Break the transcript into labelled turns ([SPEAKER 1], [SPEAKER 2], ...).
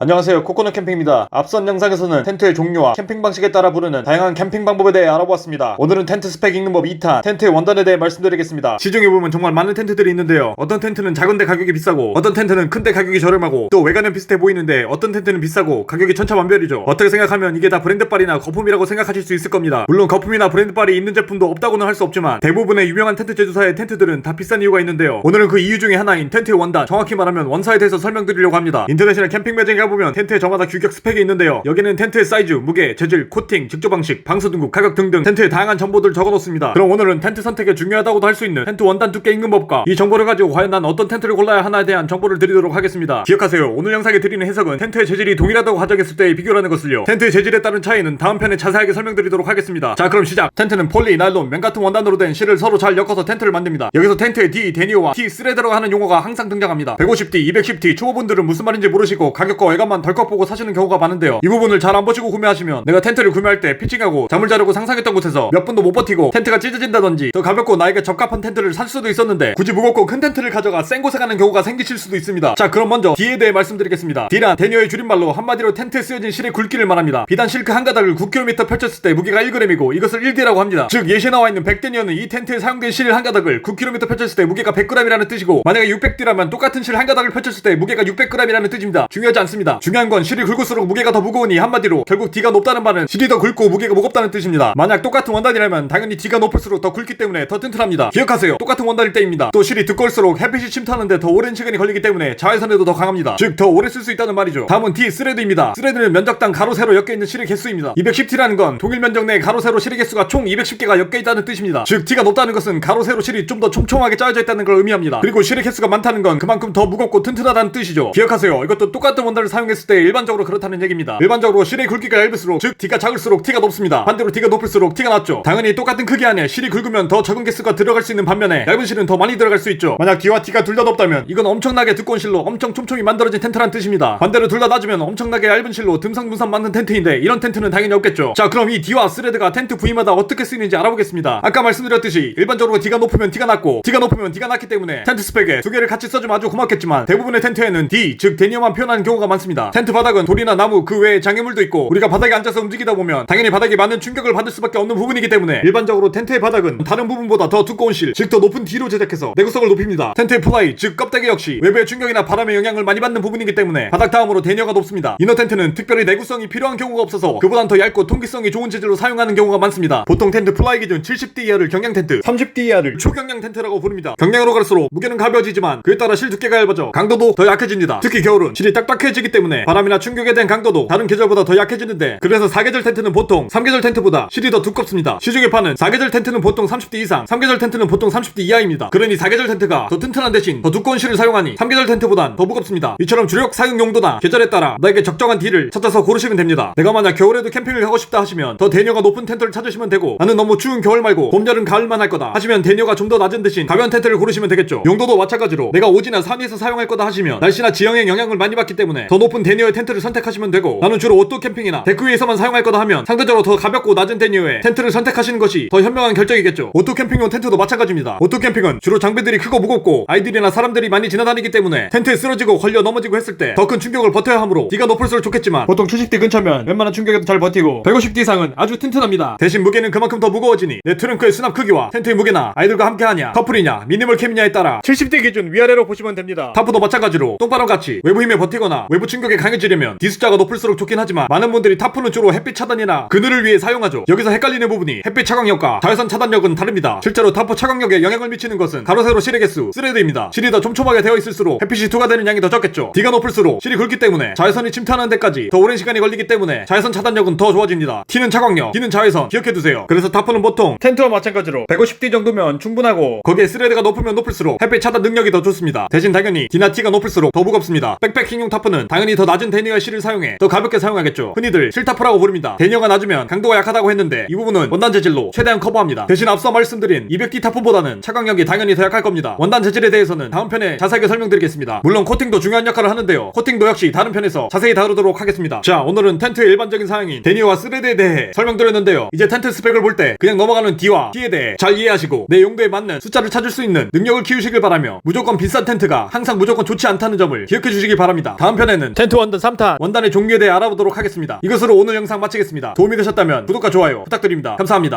[SPEAKER 1] 안녕하세요. 코코넛 캠핑입니다. 앞선 영상에서는 텐트의 종류와 캠핑 방식에 따라 부르는 다양한 캠핑 방법에 대해 알아보았습니다. 오늘은 텐트 스펙 읽는 법 2탄 텐트의 원단에 대해 말씀드리겠습니다. 시중에 보면 정말 많은 텐트들이 있는데요. 어떤 텐트는 작은데 가격이 비싸고 어떤 텐트는 큰데 가격이 저렴하고 또 외관은 비슷해 보이는데 어떤 텐트는 비싸고 가격이 천차만별이죠. 어떻게 생각하면 이게 다 브랜드빨이나 거품이라고 생각하실 수 있을 겁니다. 물론 거품이나 브랜드빨이 있는 제품도 없다고는 할 수 없지만 대부분의 유명한 텐트 제조사의 텐트들은 다 비싼 이유가 있는데요. 오늘은 그 이유 중에 하나인 텐트의 원단 정확히 말하면 원사에 대해서 설명드리려고 합니다. 인터넷이나 캠핑 매장에 가 보면 텐트에 저마다 규격 스펙이 있는데요. 여기는 텐트의 사이즈, 무게, 재질, 코팅, 직조 방식, 방수 등급, 가격 등등 텐트의 다양한 정보들을 적어놓습니다. 그럼 오늘은 텐트 선택에 중요하다고도 할 수 있는 텐트 원단 두께 임금법과 이 정보를 가지고 과연 난 어떤 텐트를 골라야 하나에 대한 정보를 드리도록 하겠습니다. 기억하세요. 오늘 영상에 드리는 해석은 텐트의 재질이 동일하다고 가정했을 때의 비교라는 것을요. 텐트의 재질에 따른 차이는 다음 편에 자세하게 설명드리도록 하겠습니다. 자 그럼 시작. 텐트는 폴리, 나일론, 면 같은 원단으로 된 실을 서로 잘 엮어서 텐트를 만듭니다. 여기서 텐트의 D, 데니오와 T, 스레드라고 하는 용어가 항상 등장합니다. 150D, 210D 초보분들은 무슨 말인지 모르시고 가격과 외관만 덜컥 보고 사시는 경우가 많은데요. 이 부분을 잘 안 보시고 구매하시면 내가 텐트를 구매할 때 피칭하고 잠을 자려고 상상했던 곳에서 몇 분도 못 버티고 텐트가 찢어진다든지 더 가볍고 나에게 적합한 텐트를 살 수도 있었는데 굳이 무겁고 큰 텐트를 가져가 센 곳에 가는 경우가 생기실 수도 있습니다. 자 그럼 먼저 D에 대해 말씀드리겠습니다. D란 데니어의 줄임말로 한마디로 텐트에 쓰여진 실의 굵기를 말합니다. 비단 실크 한 가닥을 9km 펼쳤을 때 무게가 1g이고 이것을 1D라고 합니다. 즉 예시에 나와 있는 100데니어는 이 텐트에 사용된 실 한 가닥을 9km 펼쳤을 때 무게가 100g이라는 뜻이고 만약에 600D라면 똑같은 실 한 가닥을 펼쳤을 때 무게가 600g이라는 뜻입니다. 중요하지 않습니다 중요한 건 실이 굵을수록 무게가 더 무거우니 한마디로 결국 D가 높다는 말은 실이 더 굵고 무게가 무겁다는 뜻입니다. 만약 똑같은 원단이라면 당연히 D가 높을수록 더 굵기 때문에 더 튼튼합니다. 기억하세요. 똑같은 원단일 때입니다. 또 실이 두꺼울수록 햇빛이 침투하는데 더 오랜 시간이 걸리기 때문에 자외선에도 더 강합니다. 즉 더 오래 쓸 수 있다는 말이죠. 다음은 D 스레드입니다. 스레드는 면적당 가로 세로 엮여 있는 실의 개수입니다. 210T라는 건 동일 면적 내 가로 세로 실의 개수가 총 210개가 엮여 있다는 뜻입니다. 즉 T가 높다는 것은 가로 세로 실이 좀 더 촘촘하게 짜여져 있다는 걸 의미합니다. 그리고 실의 개수가 많다는 건 그만큼 더 무겁고 튼튼하다는 뜻이죠. 기억하세요. 이것도 똑같은 원단을 사용했을 때 일반적으로 그렇다는 얘기입니다. 일반적으로 실의 굵기가 얇을수록 즉 D가 작을수록 T가 높습니다. 반대로 D가 높을수록 T가 낮죠. 당연히 똑같은 크기 안에 실이 굵으면 더 적은 개수가 들어갈 수 있는 반면에 얇은 실은 더 많이 들어갈 수 있죠. 만약 D와 T가 둘 다 높다면 이건 엄청나게 두꺼운 실로 엄청 촘촘히 만들어진 텐트란 뜻입니다. 반대로 둘 다 낮으면 엄청나게 얇은 실로 듬성듬성 만든 텐트인데 이런 텐트는 당연히 없겠죠. 자 그럼 이 D와 스레드가 텐트 부위마다 어떻게 쓰이는지 알아보겠습니다. 아까 말씀드렸듯이 일반적으로 D가 높으면 T가 낮고 T가 높으면 D가 낮기 때문에 텐트 스펙에 두 개를 같이 써주면 아주 고맙겠지만 대부분의 텐트에는 D 즉 데니어만 표현하는 경우가 많습니다. 텐트 바닥은 돌이나 나무 그 외에 장애물도 있고 우리가 바닥에 앉아서 움직이다 보면 당연히 바닥이 많은 충격을 받을 수밖에 없는 부분이기 때문에 일반적으로 텐트의 바닥은 다른 부분보다 더 두꺼운 실 즉 더 높은 D로 제작해서 내구성을 높입니다. 텐트의 플라이 즉 껍데기 역시 외부의 충격이나 바람의 영향을 많이 받는 부분이기 때문에 바닥 다음으로 데니어가 높습니다. 이너 텐트는 특별히 내구성이 필요한 경우가 없어서 그보단 더 얇고 통기성이 좋은 재질로 사용하는 경우가 많습니다. 보통 텐트 플라이 기준 70D 이하를 경량 텐트 30D 이하를 초경량 텐트라고 부릅니다. 경량으로 갈수록 무게는 가벼워지지만 그에 따라 실 두께가 얇아져 강도도 더 약해집니다. 특히 겨울은 실이 딱딱해지기 때문에 바람이나 충격에 대한 강도도 다른 계절보다 더 약해지는데 그래서 4계절 텐트는 보통 3계절 텐트보다 실이 더 두껍습니다. 시중에 파는 4계절 텐트는 보통 30D 이상 3계절 텐트는 보통 30D 이하입니다. 그러니 4계절 텐트가 더 튼튼한 대신 더 두꺼운 실을 사용하니 3계절 텐트보단 더 무겁습니다. 이처럼 주력 사용 용도나 계절에 따라 나에게 적정한 D를 찾아서 고르시면 됩니다. 내가 만약 겨울에도 캠핑을 가고 싶다 하시면 더 대녀가 높은 텐트를 찾으시면 되고 나는 너무 추운 겨울 말고 봄, 여름, 가을만 할 거다 하시면 대녀가 좀 더 낮은 대신 가벼운 텐트를 고르시면 되겠죠. 용도도 마찬가지로 내가 오지나 산위에서 사용할 거다 하시면 날씨나 지형의 영향을 많이 받기 때문에 더 높은 대녀의 텐트를 선택하시면 되고 나는 주로 오토 캠핑이나 데크 위에서만 사용할 거다 하면 상대적으로 더 가볍고 낮은 대녀의 텐트를 선택하시는 것이 더 현명한 결정이겠죠. 오토 캠핑용 텐트도 마찬가지입니다. 오토 캠핑은 주로 장비들이 크고 무겁고 아이들이나 사람들이 많이 지나다니기 때문에 텐트에 쓰러지고 걸려 넘어지고 했을 때 더 큰 충격을 버텨야 하므로 D가 높을수록 좋겠지만 보통 70D 근처면 웬만한 충격에도 잘 버티고 150D 이상은 아주 튼튼합니다. 대신 무게는 그만큼 더 무거워지니 내 트렁크의 수납 크기와 텐트의 무게나 아이들과 함께하냐 커플이냐 미니멀 캠이냐에 따라 70D 기준 위아래로 보시면 됩니다. 타프도 마찬가지로 똥바람 같이 외부 힘에 버티거나 외부 충격에 강해지려면 D 숫자가 높을수록 좋긴 하지만 많은 분들이 타프는 주로 햇빛 차단이나 그늘을 위해 사용하죠. 여기서 헷갈리는 부분이 햇빛 차광력과 자외선 차단력은 다릅니다. 실제로 타프 차광력에 영향을 미치는 것은 가로 세로 실의 개수 스레드입니다. 실이 더 촘촘하게 되어 있을수록 햇빛이 투과되는 양이 더 적겠죠. D가 높을수록 실이 굵기 때문에 자외선이 침투하는 데까지 더 오랜 시간이 걸리기 때문에 자외선 차단력은 더 좋아집니다. T는 차광력 D는 자외선. 기억해두세요. 그래서 타프는 보통 텐트와 마찬가지로 150D 정도면 충분하고 거기에 스레드가 높으면 높을수록 햇빛 차단 능력이 더 좋습니다. 대신 당연히 D나 T가 높을수록 더 무겁습니다. 백패킹용 타프는 당연히 더 낮은 데니어 실을 사용해 더 가볍게 사용하겠죠. 흔히들 실타프라고 부릅니다. 데니어가 낮으면 강도가 약하다고 했는데 이 부분은 원단 재질로 최대한 커버합니다. 대신 앞서 말씀드린 200D 타프보다는 차광력이 당연히 더 약할 겁니다. 원단 재질에 대해서는 다음 편에 자세하게 설명드리겠습니다. 물론 코팅도 중요한 역할을 하는데요. 코팅도 역시 다른 편에서 자세히 다루도록 하겠습니다. 자 오늘은 텐트의 일반적인 사양인 데니어와 스레드에 대해 설명드렸는데요. 이제 텐트 스펙을 볼 때 그냥 넘어가는 D와 T에 대해 잘 이해하시고 내 용도에 맞는 숫자를 찾을 수 있는 능력을 키우시길 바라며 무조건 비싼 텐트가 항상 무조건 좋지 않다는 점을 기억해 주시기 바랍니다. 다음 편에는 이번에는 텐트 원단 3탄 원단의 종류에 대해 알아보도록 하겠습니다. 이것으로 오늘 영상 마치겠습니다. 도움이 되셨다면 구독과 좋아요 부탁드립니다. 감사합니다.